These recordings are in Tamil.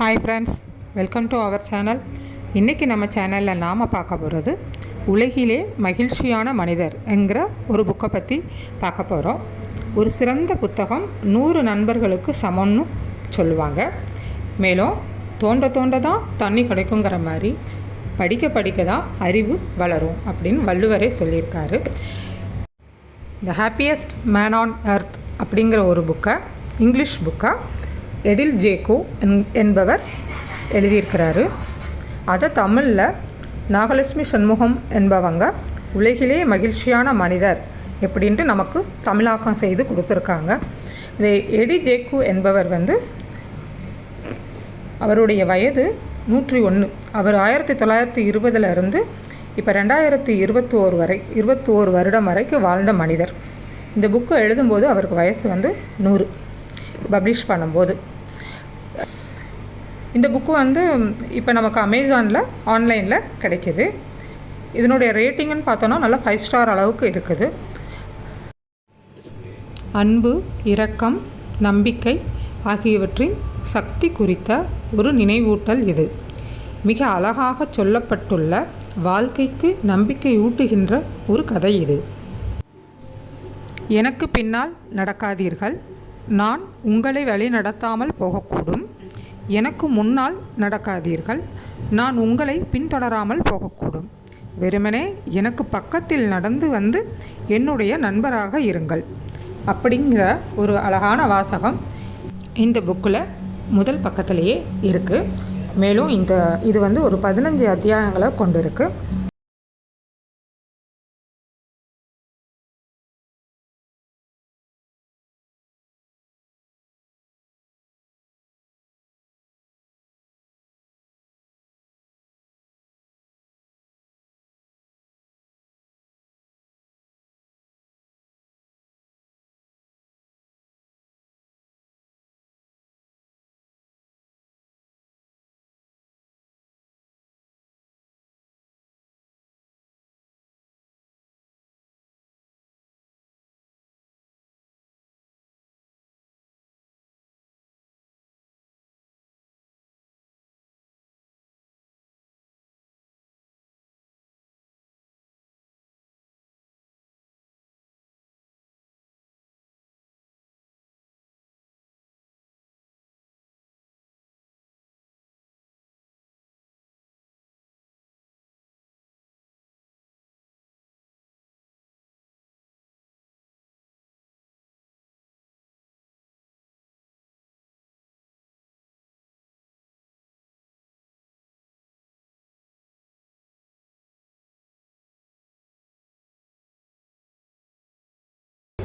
Hi friends welcome to our channel இன்றைக்கி நம்ம சேனலில் நாம் பார்க்க போகிறது உலகிலே மகிழ்ச்சியான மனிதர் என்கிற ஒரு புக்கை பற்றி பார்க்க போகிறோம் ஒரு சிறந்த புத்தகம் நூறு நண்பர்களுக்கு சமம்னு சொல்லுவாங்க. மேலும் தோண்ட தோண்ட தான் தண்ணி கிடைக்குங்கிற மாதிரி படிக்க படிக்க தான் அறிவு வளரும் அப்படின்னு வள்ளுவரே சொல்லியிருக்காரு. The happiest man on earth அப்படிங்கிற ஒரு புக்கை இங்கிலீஷ் புக்கை எடில் ஜேக்கு என்- என்பவர் எழுதியிருக்கிறாரு. அதை தமிழில் நாகலட்சுமி சண்முகம் என்பவங்க உலகிலே மகிழ்ச்சியான மனிதர் எப்படின்ட்டு நமக்கு தமிழாக்கம் செய்து கொடுத்துருக்காங்க. இந்த எடி ஜேக்கு என்பவர் வந்து அவருடைய வயது நூற்றி ஒன்று அவர் ஆயிரத்தி தொள்ளாயிரத்தி இருபதுல இருந்து இப்போ ரெண்டாயிரத்தி இருபத்தோரு வரை இருபத்தோரு வருடம் வரைக்கும் வாழ்ந்த மனிதர். இந்த புக்கு எழுதும்போது அவருக்கு வயசு வந்து நூறு. பப்ளிஷ் பண்ணும்போது. இந்த புக்கு வந்து இப்போ நமக்கு அமேசானில் ஆன்லைனில் கிடைக்கிது. இதனுடைய ரேட்டிங்னு பார்த்தோன்னா நல்லா ஃபைவ் ஸ்டார் அளவுக்கு இருக்குது. அன்பு இரக்கம் நம்பிக்கை ஆகியவற்றின் சக்தி குறித்த ஒரு நினைவூட்டல் இது. மிக அழகாக சொல்லப்பட்டுள்ள வாழ்க்கைக்கு நம்பிக்கை ஊட்டுகின்ற ஒரு கதை இது. எனக்கு பின்னால் நடக்காதீர்கள். நான் உங்களை வழி நடத்தாமல் போகக்கூடும். எனக்கு முன்னால் நடக்காதீர்கள். நான் உங்களை பின்தொடராமல் போகக்கூடும். வெறுமனே எனக்கு பக்கத்தில் நடந்து வந்து என்னுடைய நண்பராக இருங்கள். அப்படிங்கிற ஒரு அழகான வாசகம் இந்த புக்கில் முதல் பக்கத்திலேயே இருக்குது மேலும் இந்த இது வந்து ஒரு பதினஞ்சு அத்தியாயங்களை கொண்டிருக்கு.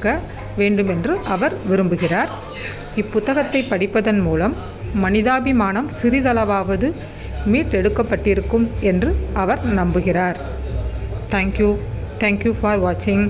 இருக்க வேண்டுமென்று அவர் விரும்புகிறார். இப்புத்தகத்தை படிப்பதன் மூலம் மனிதாபிமானம் சிறிதளவாவது மீட்டெடுக்கப்பட்டிருக்கும் என்று அவர் நம்புகிறார். தேங்க்யூ தேங்க்யூ ஃபார் வாட்சிங்